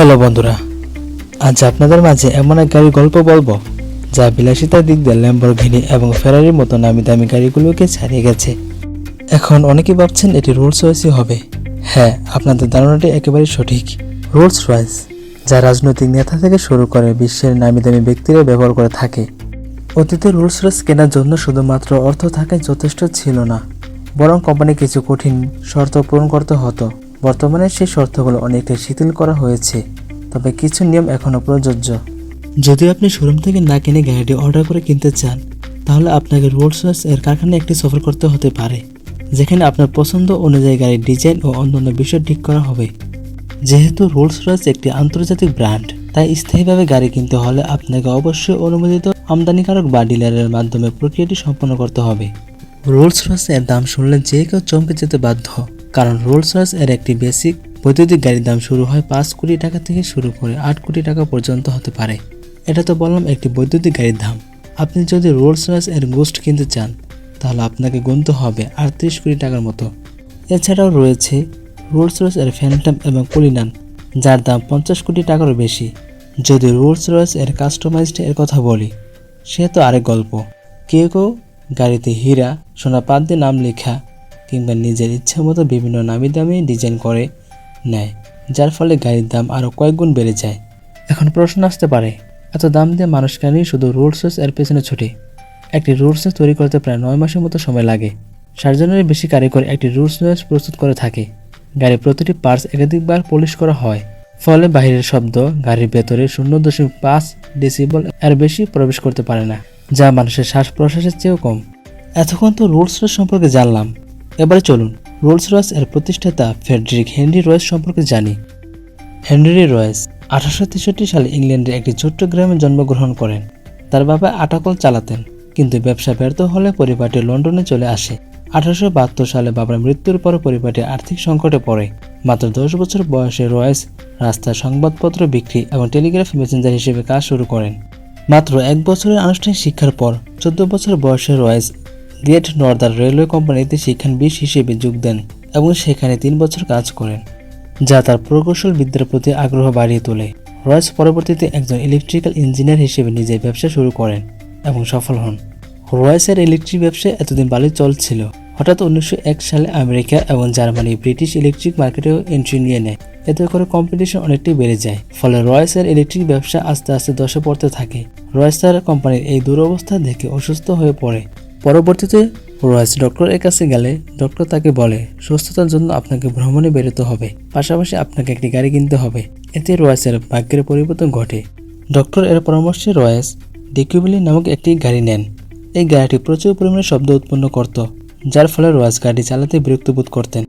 Hello বন্ধুরা, আজ আপনাদের মাঝে এমন এক গাড়ির গল্প বলব, যা বিলাসিতার দিক দিয়ে ল্যাম্বরঘিনি এবং ফেরারির মতো নামি দামি গাড়িগুলোকে ছাড়িয়ে গেছে। এখন অনেকেই ভাবছেন এটি রোলস রয়েসই হবে। হ্যাঁ আপনাদের ধারণাটি একেবারে সঠিক। রোলস রয়েস যা রাজনৈতিক নেতা থেকে শুরু করে বিশ্বের নামি দামি ব্যক্তিরা ব্যবহার করে থাকে। অতীতে রোলস রয়েস কেনার জন্য শুধুমাত্র অর্থ থাকায় যথেষ্ট ছিল না, বরং কোম্পানি কিছু কঠিন শর্ত পূরণ করতে হতো। বর্তমানে সেই শর্তগুলো অনেকটা শিথিল করা হয়েছে, তবে কিছু নিয়ম এখনও প্রযোজ্য। যদি আপনি শোরুম থেকে না কিনে গাড়িটি অর্ডার করে কিনতে চান, তাহলে আপনাকে রোলস রয়েস এর কারখানায় একটি সফর করতে হতে পারে, যেখানে আপনার পছন্দ অনুযায়ী গাড়ির ডিজাইন ও অন্যান্য বিষয় ঠিক করা হবে। যেহেতু রোলস রয়েস একটি আন্তর্জাতিক ব্র্যান্ড, তাই স্থায়ীভাবে গাড়ি কিনতে হলে আপনাকে অবশ্যই অনুমোদিত আমদানিকারক বা ডিলারের মাধ্যমে প্রক্রিয়াটি সম্পন্ন করতে হবে। রোলস রয়েস এর দাম শুনলে যে কেউ চমকে যেতে বাধ্য। কারণ রোলস রয়েস এর একটি বেসিক বৈদ্যুতিক গাড়ির দাম শুরু হয় পাঁচ কোটি টাকা থেকে শুরু করে আট কোটি টাকা পর্যন্ত হতে পারে। এটা তো বললাম একটি বৈদ্যুতিক গাড়ির দাম। আপনি যদি রোলস রয়েস এর গোস্ট কিনতে চান, তাহলে আপনাকে গুনতে হবে আটত্রিশ কোটি টাকার মতো। এছাড়াও রয়েছে রোলস রয়েস এর ফ্যান্টম এবং কুলিনান যার দাম পঞ্চাশ কোটি টাকারও বেশি। যদি রোলস রয়েস এর কাস্টমাইজড এর কথা বলি, সে তো আরেক গল্প। কেউ কেউ গাড়িতে হীরা, সোনা পাত দিয়ে নাম লেখা কিংবা নিজের ইচ্ছা মতো বিভিন্ন নামি দামি ডিজাইন করে নেয়, যার ফলে গাড়ির দাম আরও কয়েক গুণ বেড়ে যায়। এখন প্রশ্ন আসতে পারে, এত দাম দিয়ে মানুষ কেন শুধু রোলস এর পেছনে ছুটে? একটি রোলস তৈরি করতে প্রায় নয় মাসের মতো সময় লাগে। ষাট জনেরই বেশি কারিগর একটি রোলস প্রস্তুত করে থাকে। গাড়ির প্রতিটি পার্টস একাধিকবার পলিশ করা হয়। ফলে বাহিরের শব্দ, গাড়ির ভেতরে শূন্য দশমিক পাঁচ ডেসিবল এর বেশি প্রবেশ করতে পারে না, যা মানুষের শ্বাস প্রশ্বাসের চেয়েও কম। এতক্ষণ তো রোলস সম্পর্কে জানলাম। এবারে চলুন, রোলস রয়েস এর প্রতিষ্ঠাতা ফেডরিক হেনরি রয়েস সম্পর্কে জানি। হেনরি রয়েস আঠারোশো তেষট্টি সালে ইংল্যান্ডের একটি ছোট্ট গ্রামে জন্মগ্রহণ করেন। তার বাবা আটাকল চালাতেন, কিন্তু ব্যবসা ব্যর্থ হলে পরিবারটি লন্ডনে চলে আসে। আঠারোশো বাহাত্তর সালে বাবার মৃত্যুর পর পরিবারটি আর্থিক সংকটে পড়ে। মাত্র দশ বছর বয়সে রয়েস রাস্তার সংবাদপত্র বিক্রি এবং টেলিগ্রাফ মেসেঞ্জার হিসেবে কাজ শুরু করেন। মাত্র এক বছরের আনুষ্ঠানিক শিক্ষার পর চোদ্দ বছর বয়সে রয়েস গ্রেট নর্দার্ন রেলওয়ে কোম্পানিতে শিক্ষানবিদ হিসেবে যোগ দেন এবং সেখানে তিন বছর কাজ করেন, যা তার প্রকৌশল বিদ্যার প্রতি আগ্রহ বাড়িয়ে তোলে। রয়েস পরবর্তীতে একজন ইলেকট্রিক্যাল ইঞ্জিনিয়ার হিসেবে নিজের ব্যবসা শুরু করেন এবং সফল হন। রয়েসের ইলেকট্রিক ব্যবসা এতদিন ভালোই চলছিল। হঠাৎ উনিশশো এক সালে আমেরিকা এবং জার্মানি ব্রিটিশ ইলেকট্রিক মার্কেটেও এন্ট্রি নিয়ে নেয়। এতে করে কম্পিটিশন অনেকটাই বেড়ে যায়, ফলে রয়েসের ইলেকট্রিক ব্যবসা আস্তে আস্তে দশে পড়তে থাকে। রয়েসার কোম্পানির এই দুরবস্থা দেখে অসুস্থ হয়ে পড়ে। পরবর্তীতে রয়েস ডক্টরের কাছে গেলে ডক্টর তাকে বলে, সুস্থতার জন্য আপনাকে ভ্রমণে বেরোতে হবে। পাশাপাশি আপনাকে একটি গাড়ি কিনতে হবে। এতে রয়েসের ভাগ্যের পরিবর্তন ঘটে। ডক্টর এর পরামর্শে রয়েস ডিকিউবিলি নামক একটি গাড়ি নেন। এই গাড়িটি প্রচুর পরিমাণে শব্দ উৎপন্ন করত, যার ফলে রয়েস গাড়ি চালাতে বিরক্ত বোধ করতেন।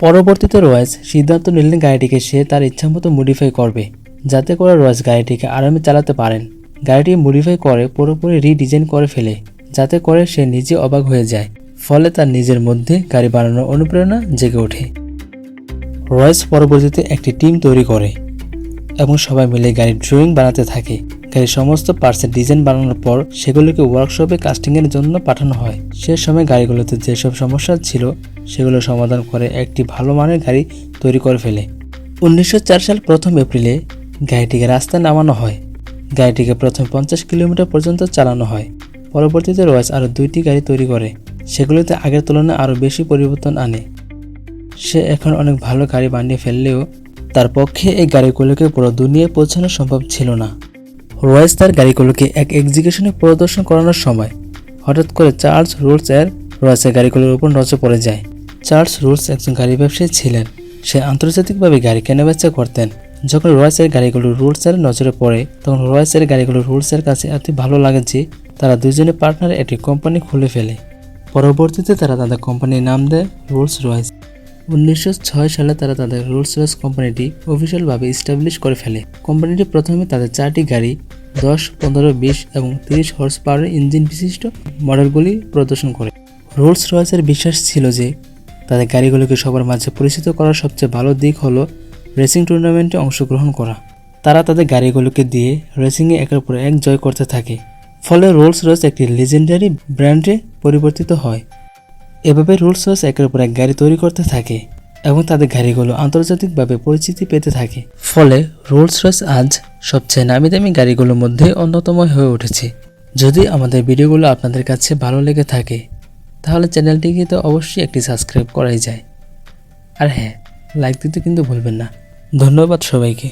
পরবর্তীতে রয়েস সিদ্ধান্ত নিলেন গাড়িটিকে সে তার ইচ্ছামতো মডিফাই করবে, যাতে করে রয়েস গাড়িটিকে আরামে চালাতে পারেন। গাড়িটি মডিফাই করে পুরোপুরি রিডিজাইন করে ফেলে। যাতে করে সে নিজে অবাক হয়ে যায়। ফলে তার নিজের মধ্যে গাড়ি বানানোর অনুপ্রেরণা জেগে ওঠে। রয়েস পরবর্তীতে একটি টিম তৈরি করে এবং সবাই মিলে গাড়ির ড্রয়িং বানাতে থাকে। গাড়ির সমস্ত পার্টসের ডিজাইন বানানোর পর সেগুলোকে ওয়ার্কশপে কাস্টিংয়ের জন্য পাঠানো হয়। সে সময় গাড়িগুলোতে যেসব সমস্যা ছিল, সেগুলো সমাধান করে একটি ভালো মানের গাড়ি তৈরি করে ফেলে। উনিশশো চার সাল প্রথম এপ্রিলে গাড়িটিকে রাস্তায় নামানো হয়। গাড়িটিকে প্রথম পঞ্চাশ কিলোমিটার পর্যন্ত চালানো হয়। পরবর্তীতে রয়েস আরও দুইটি গাড়ি তৈরি করে, সেগুলোতে আগের তুলনায় আরও বেশি পরিবর্তন আনে। সে এখন অনেক ভালো গাড়ি বানিয়ে ফেললেও তার পক্ষে এই গাড়িগুলোকে পুরো দুনিয়ায় পৌঁছানো সম্ভব ছিল না। রয়েস তার গাড়িগুলোকে এক এক্সিকিউশনে প্রদর্শন করানোর সময় হঠাৎ করে চার্লস রুলস এর রয়েসের গাড়িগুলোর উপর নজর পড়ে যায়। চার্লস রুলস একজন গাড়ি ব্যবসায়ী ছিলেন। সে আন্তর্জাতিকভাবে গাড়ি কেনাবেচা করতেন। যখন রয়েসের গাড়িগুলো রুলসের নজরে পড়ে, তখন রয়েসের গাড়িগুলো রুলসের কাছে এত ভালো লাগে যে তারা দুজনে পার্টনারে একটি কোম্পানি খুলে ফেলে। পরবর্তীতে তারা তাদের কোম্পানির নাম দেয় রোলস রয়েস উনিশশো ছয় সালে তারা তাদের রোলস রয়েস কোম্পানিটি অফিসিয়ালভাবে ইস্টাবলিশ করে ফেলে। কোম্পানিটি প্রথমে তাদের চারটি গাড়ি, দশ, পনেরো, বিশ এবং তিরিশ হর্স পাওয়ারের ইঞ্জিন বিশিষ্ট মডেলগুলি প্রদর্শন করে। রোলস রয়েসের বিশ্বাস ছিল যে তাদের গাড়িগুলোকে সবার মাঝে পরিচিত করার সবচেয়ে ভালো দিক হলো রেসিং টুর্নামেন্টে অংশগ্রহণ করা। তারা তাদের গাড়িগুলোকে দিয়ে রেসিংয়ে একের পর এক জয় করতে থাকে। ফলে রোলস রয়েস একটি লেজেন্ডারি ব্র্যান্ডে পরিবর্তিত হয়। এভাবে রোলস রয়েস একের পর এক গাড়ি তৈরি করতে থাকে এবং তাদের গাড়িগুলো আন্তর্জাতিকভাবে পরিচিতি পেতে থাকে। ফলে রোলস রয়েস আজ সবচেয়ে নামি দামি গাড়িগুলোর মধ্যে অন্যতম হয়ে উঠেছে। যদি আমাদের ভিডিওগুলো আপনাদের কাছে ভালো লেগে থাকে, তাহলে চ্যানেলটিকে তো অবশ্যই একটি সাবস্ক্রাইব করাই যায়। আর হ্যাঁ লাইক দিতে কিন্তু ভুলবেন না। ধন্যবাদ সবাইকে।